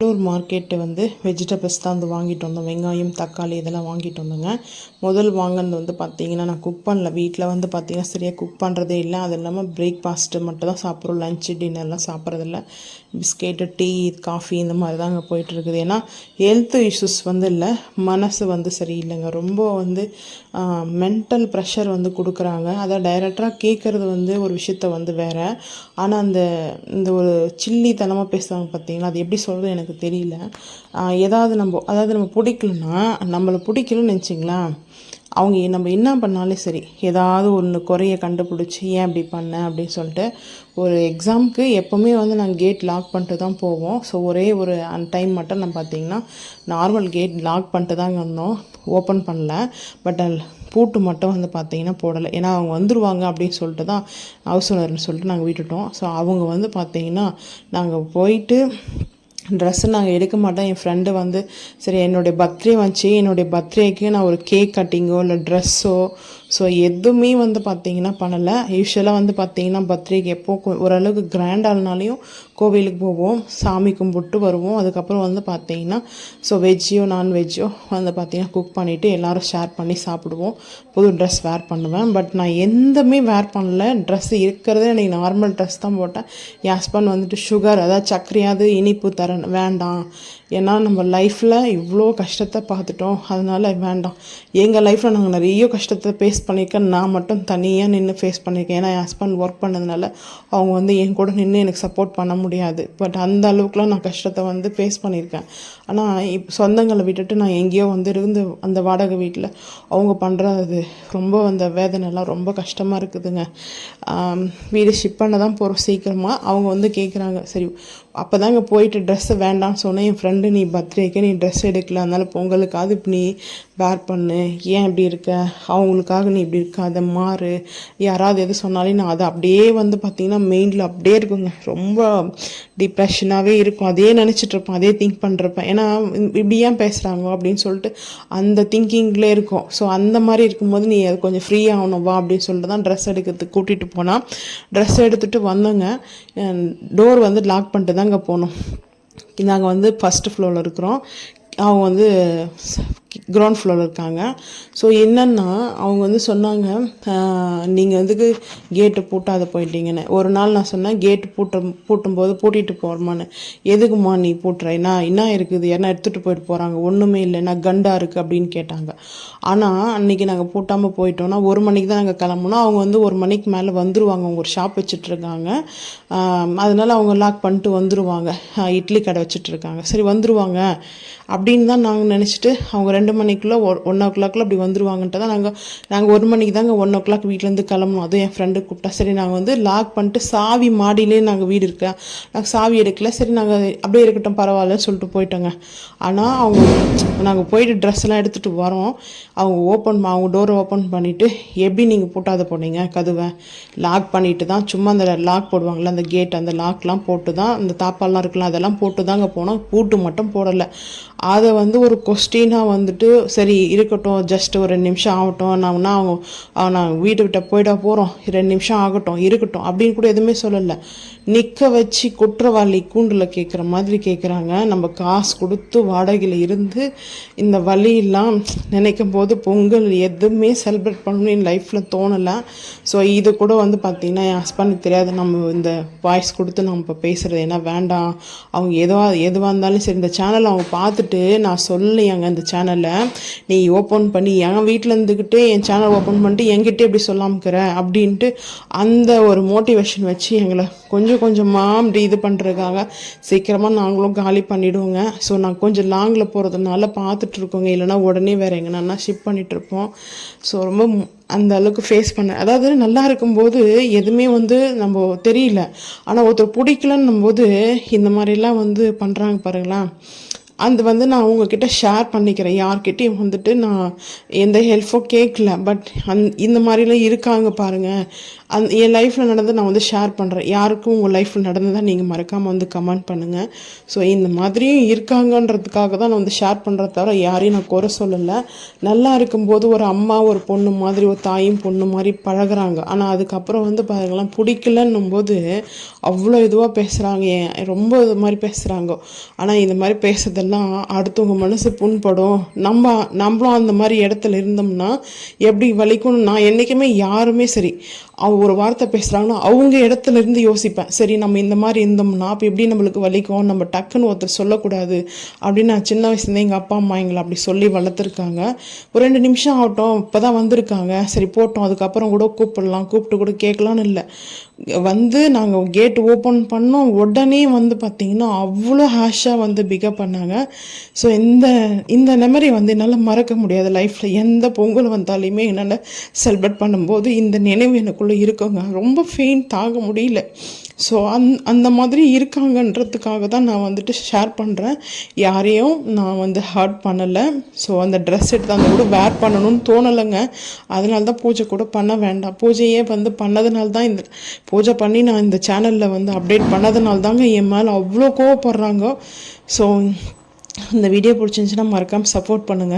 Cuddalore market வந்து vegetables தான் வந்து வாங்கிட்டு வந்தோம். வெங்காயம் தக்காளி இதெல்லாம் வாங்கிட்டு வந்தோங்க. முதல் வாங்கினது வந்து பார்த்தீங்கன்னா நான் குக் பண்ணல. வீட்டில் வந்து பார்த்தீங்கன்னா சரியாக குக் பண்ணுறதே இல்லை. அது இல்லாமல் பிரேக்ஃபாஸ்ட்டு மட்டும் தான் சாப்பிட்றோம். லஞ்சு டின்னர்லாம் சாப்பிட்றதில்ல பிஸ்கெட்டு டீ காஃபி இந்த மாதிரி தாங்க போயிட்டுருக்குது ஏன்னா ஹெல்த் இஷ்யூஸ் வந்து இல்லை. மனசு வந்து சரியில்லைங்க. ரொம்ப வந்து மென்டல் ப்ரெஷர் வந்து கொடுக்குறாங்க. அதை டைரக்டாக கேட்குறது வந்து ஒரு விஷயத்த வந்து வேறு. ஆனால் அந்த இந்த ஒரு சில்லி தனமாக பேசுவாங்க பார்த்தீங்கன்னா அது எப்படி சொல்கிறது எனக்கு தெரியல. ஏதாவது நம்ம அதாவது நம்ம பிடிக்கலன்னா நம்மளை பிடிக்கலன்னு நினச்சிங்களேன். அவங்க நம்ம என்ன பண்ணாலும் சரி ஏதாவது ஒன்று குறைய கண்டுபிடிச்சி ஏன் இப்படி பண்ண அப்படின்னு சொல்லிட்டு ஒரு எக்ஸாமுக்கு எப்போவுமே வந்து நாங்கள் கேட் லாக் பண்ணிட்டு தான் போவோம். ஸோ ஒரே ஒரு அந்த டைம் மட்டும் நம்ம பார்த்திங்கன்னா நார்மல் கேட் லாக் பண்ணிட்டு தாங்க இருந்தோம் ஓப்பன் பண்ணல. பட் பூட்டு மட்டும் வந்து பார்த்தீங்கன்னா போடலை. ஏன்னா அவங்க வந்துடுவாங்க அப்படின்னு சொல்லிட்டு தான் ஹவுஸ் ஓனர்னு சொல்லிட்டு நாங்கள் விட்டுட்டோம். ஸோ அவங்க வந்து பார்த்தீங்கன்னா நாங்கள் போயிட்டு ட்ரெஸ்ஸு நாங்கள் எடுக்க மாட்டோம். என் ஃப்ரெண்டு வந்து சரி என்னுடைய பர்த்டே வந்துச்சு. என்னுடைய பர்த்டேக்கு நான் ஒரு கேக் கட்டிங்கோ இல்லை ட்ரெஸ்ஸோ ஸோ எதுவுமே வந்து பார்த்தீங்கன்னா பண்ணலை. யூஸ்வலாக வந்து பார்த்தீங்கன்னா பர்த்டேக்கு எப்போ கோ ஓரளவுக்கு கிராண்டானாலையும் கோவிலுக்கு போவோம். சாமி கும்பிட்டு வருவோம். அதுக்கப்புறம் வந்து பார்த்தீங்கன்னா ஸோ வெஜ்ஜோ நான்வெஜ்ஜோ வந்து பார்த்தீங்கன்னா குக் பண்ணிவிட்டு எல்லோரும் ஷேர் பண்ணி சாப்பிடுவோம். புது ட்ரெஸ் வேர் பண்ணுவேன். பட் நான் எந்தமே வேர் பண்ணல. ட்ரெஸ் இருக்கிறதே எனக்கு நார்மல் ட்ரெஸ் தான் போட்டேன். என் ஹஸ்பண்ட் வந்துட்டு சுகர் அதாவது சர்க்கரையாவது இனிப்பு தர வேண்டாம். ஏன்னா நம்ம லைஃப்பில் இவ்வளோ கஷ்டத்தை பார்த்துட்டோம். அதனால் வேண்டாம். எங்கள் லைஃப்பில் நாங்கள் நிறைய கஷ்டத்தை ஃபேஸ் பண்ணியிருக்கேன் நான் மட்டும் தனியாக நின்று ஃபேஸ் பண்ணியிருக்கேன் ஏன்னா என் ஹஸ்பண்ட் ஒர்க் பண்ணதுனால அவங்க வந்து என் கூட நின்று எனக்கு சப்போர்ட் பண்ண முடியாது. பட் அந்த அளவுக்குலாம் நான் கஷ்டத்தை வந்து ஃபேஸ் பண்ணியிருக்கேன் ஆனால் இப் சொந்தங்களை விட்டுட்டு நான் எங்கேயோ வந்து இருந்து அந்த வாடகை வீட்டில் அவங்க பண்ணுறது ரொம்ப அந்த வேதனைலாம் ரொம்ப கஷ்டமாக இருக்குதுங்க. வீடு ஷிப் பண்ண தான் போகிறோம் சீக்கிரமாக அவங்க வந்து கேட்குறாங்க சரி அப்போ தாங்க போயிட்டு ட்ரெஸ்ஸு வேண்டாம்னு சொன்னேன். என் ஃப்ரெண்ட் நீ பர்த்டேக்கு நீ ட்ரெஸ் எடுக்கல அதனால் பொங்கலுக்காவது இப்படி நீ வேர் பண்ணு. ஏன் இப்படி இருக்க? அவங்களுக்காக நீ இப்படி இருக்காத மாறு. யாராவது எது சொன்னாலும் நான் அதை அப்படியே வந்து பார்த்திங்கன்னா மெயினில் அப்படியே இருக்குங்க. ரொம்ப டிப்ரெஷனாகவே இருக்கும். அதே நினச்சிட்டு இருப்பேன் அதே திங்க் பண்ணுறப்பேன் ஏன்னா இப்படி ஏன் பேசுகிறாங்க அப்படின்னு சொல்லிட்டு அந்த திங்கிங்லேயே இருக்கும். ஸோ அந்த மாதிரி இருக்கும்போது நீ அது கொஞ்சம் ஃப்ரீ ஆகணும் வா அப்படின்னு சொல்லிட்டு தான் ட்ரெஸ் எடுக்கிறதுக்கு கூட்டிகிட்டு போனால் ட்ரெஸ் எடுத்துகிட்டு வந்தோங்க. டோர் வந்து லாக் பண்ணிட்டு தாங்க போனோம். நாங்கள் வந்து ஃபஸ்ட்டு ஃப்ளோரில் இருக்கிறோம். அவங்க வந்து கிரவுண்ட் ஃப்ளோரில் இருக்காங்க. ஸோ என்னென்னா அவங்க வந்து சொன்னாங்க நீங்கள் வந்து கேட்டு பூட்டாத போயிட்டீங்கன்னு? ஒரு நாள் நான் சொன்னேன் கேட்டு பூட்ட பூட்டும்போது பூட்டிட்டு போகிறமான்னு எதுக்குமா நீ பூட்டுற? என்ன என்ன இருக்குது? என்ன எடுத்துகிட்டு போயிட்டு போகிறாங்க ஒன்றுமே இல்லை. நான் கண்டா இருக்குது அப்படின்னு கேட்டாங்க. ஆனால் அன்றைக்கி நாங்கள் பூட்டாமல் போயிட்டோம்னா ஒரு மணிக்கு தான் நாங்கள் கிளம்புனோம். அவங்க வந்து ஒரு மணிக்கு மேலே வந்துருவாங்க. அவங்க ஒரு ஷாப் வச்சுட்ருக்காங்க அதனால் அவங்க லாக் பண்ணிட்டு வந்துருவாங்க. இட்லி கடை வச்சுட்ருக்காங்க சரி வந்துருவாங்க. அப்படின்னு தான் நாங்கள் நினச்சிட்டு அவங்க ரெண்டு மணிக்குள்ளே ஒன் ஓ கிளாக்ல அப்படி வந்துருவாங்கன்ட்டு தான் நாங்கள் நாங்கள் ஒரு மணிக்கு தாங்க ஒன் ஓ கிளாக் வீட்டிலேருந்து கிளம்பணும் அதுவும் என் ஃப்ரெண்டு கூப்பிட்டா சரி நாங்கள் வந்து லாக் பண்ணிட்டு சாவி மாடியிலே நாங்கள் வீடு இருக்கேன் நாங்கள் சாவி எடுக்கல. சரி நாங்கள் அப்படியே இருக்கட்டும் பரவாயில்லன்னு சொல்லிட்டு போயிட்டோங்க. ஆனால் அவங்க நாங்கள் போயிட்டு ட்ரெஸ் எல்லாம் எடுத்துகிட்டு வரோம். அவங்க ஓப்பன் அவங்க டோரை ஓப்பன் பண்ணிவிட்டு எப்படி நீங்கள் பூட்டாத போனீங்க கதுவை? லாக் பண்ணிட்டு தான் சும்மா அந்த லாக் போடுவாங்கள்ல அந்த கேட் அந்த லாக்லாம் போட்டு தான் அந்த தாப்பாலாம் இருக்கலாம் அதெல்லாம் போட்டு தாங்க போனோம். பூட்டு மட்டும் போடலை. அதை வந்து ஒரு கொஸ்டினாக வந்துட்டு சரி இருக்கட்டும் ஜஸ்ட் ஒரு ரெண்டு நிமிஷம் ஆகட்டும். நான் அவங்க நாங்கள் நான் வீட்டை விட்ட போயிட போகிறோம் ரெண்டு நிமிஷம் ஆகட்டும் இருக்கட்டும் அப்படின்னு கூட எதுவுமே சொல்லலை. நிற்க வச்சு குற்றவாளி கூண்டில் கேட்குற மாதிரி கேட்குறாங்க நம்ம காசு கொடுத்து வாடகையில் இருந்து இந்த வழியெல்லாம் நினைக்கும் போது பொங்கல் எதுவுமே செலிப்ரேட் பண்ணணும்னு என் லைஃப்பில் தோணலை. ஸோ இது கூட வந்து பார்த்திங்கன்னா என் ஹஸ்பண்டுக்கு தெரியாது. நம்ம இந்த வாய்ஸ் கொடுத்து நம்ம இப்போ பேசுகிறது ஏன்னா வேண்டாம். அவங்க எதுவாக எதுவாக இருந்தாலும் சரி இந்த சேனல் அவங்க பார்த்துட்டு நான் சொல்லையாங்க அந்த சேனலை நீ ஓப்பன் பண்ணி என் வீட்டில் இருந்துக்கிட்டு என் சேனல் ஓப்பன் பண்ணிட்டு என்கிட்ட எப்படி சொல்லாமக்கிற அப்படின்ட்டு அந்த ஒரு மோட்டிவேஷன் வச்சு எங்களை கொஞ்சம் கொஞ்சமாக அப்படி இது பண்ணுறதுக்காக சீக்கிரமாக நாங்களும் காலி பண்ணிவிடுவோங்க ஸோ நான் கொஞ்சம் லாங்கில் போகிறதுனால பார்த்துட்ருக்கோங்க. இல்லைனா இல்லைன்னா உடனே வேறு எங்கன்னா ஷிப் பண்ணிகிட்ருப்போம் ஸோ ரொம்ப அந்த அளவுக்கு ஃபேஸ் பண்ண அதாவது நல்லா இருக்கும்போது எதுவுமே வந்து நம்ம தெரியல. ஆனால் ஒருத்தர் பிடிக்கலன்னும் போது இந்த மாதிரிலாம் வந்து பண்ணுறாங்க பாருங்களேன். அது வந்து நான் உங்ககிட்ட ஷேர் பண்ணிக்கிறேன். யார்கிட்டையும் வந்துட்டு நான் எந்த ஹெல்ப்பும் கேட்கல பட் அந் இந்த மாதிரிலாம் இருக்காங்க பாருங்கள் அந் என் லைஃப்பில் நடந்து நான் வந்து ஷேர் பண்ணுறேன் யாருக்கும் உங்கள் லைஃப்பில் நடந்ததாக நீங்கள் மறக்காமல் வந்து கமெண்ட் பண்ணுங்கள் ஸோ இந்த மாதிரியும் இருக்காங்கன்றதுக்காக தான் நான் வந்து ஷேர் பண்ணுறத தவிர யாரையும் நான் குறை சொல்லலை. நல்லா இருக்கும்போது ஒரு அம்மா ஒரு பொண்ணு மாதிரி ஒரு தாயும் பொண்ணு மாதிரி பழகுறாங்க. ஆனால் அதுக்கப்புறம் வந்து பாருங்களேன் பிடிக்கலன்னும் போது அவ்வளோ இதுவாக பேசுகிறாங்க ஏன் ரொம்ப இது மாதிரி பேசுகிறாங்க ஆனால் இந்த மாதிரி பேசுறதெல்லாம் அடுத்தவங்க மனசு புண்படும். நம்ம நம்மளும் அந்த மாதிரி இடத்துல இருந்தோம்னா எப்படி வலிக்கும்னு நான் என்றைக்குமே யாருமே சரி அவங்க ஒரு வார்த்தை பேசுகிறாங்கன்னா அவங்க இடத்துல இருந்து யோசிப்பேன். சரி நம்ம இந்த மாதிரி இருந்தோம்னா அப்போ எப்படி நம்மளுக்கு வலிக்கும்? நம்ம டக்குன்னு ஒருத்தர் சொல்லக்கூடாது அப்படின்னு நான் சின்ன வயசுலேருந்து எங்கள் அப்பா அம்மா எங்களை அப்படி சொல்லி வளர்த்துருக்காங்க. ஒரு ரெண்டு நிமிஷம் ஆகட்டும் இப்போ தான் வந்திருக்காங்க. சரி போட்டோம். அதுக்கப்புறம் கூட கூப்பிடலாம். கூப்பிட்டு கூட கேட்கலான்னு இல்லை. வந்து நாங்கள் கேட் ஓப்பன் பண்ணோம். உடனே வந்து பார்த்திங்கன்னா அவ்வளோ ஹேஷாக வந்து பிகப் பண்ணாங்க. ஸோ இந்த இந்த மெமரி வந்து என்னால் மறக்க முடியாது. லைஃப்பில் எந்த பொங்கல் வந்தாலுமே என்னால் செலிப்ரேட் பண்ணும்போது இந்த நினைவு எனக்குள்ளே இருக்குங்க. ரொம்ப ஃபெயின் தாங்க முடியல. ஸோ அந் அந்த மாதிரி இருக்காங்கன்றதுக்காக தான் நான் வந்துட்டு ஷேர் பண்ணுறேன் யாரையும் நான் வந்து ஹர்ட் பண்ணலை. ஸோ அந்த ட்ரெஸ் எடுத்து அந்த கூட வேர் பண்ணணும்னு தோணலைங்க. அதனால தான் பூஜை கூட பண்ண வேண்டாம். பூஜையே வந்து பண்ணதுனால தான் இந்த பூஜை பண்ணி நான் இந்த சேனலில் வந்து அப்டேட் பண்ணதுனால தாங்க என் மேலே அவ்வளோ கோவப்படுறாங்க. ஸோ இந்த வீடியோ பிடிச்சிருந்துச்சின்னா மறக்காமல் சப்போர்ட் பண்ணுங்கள்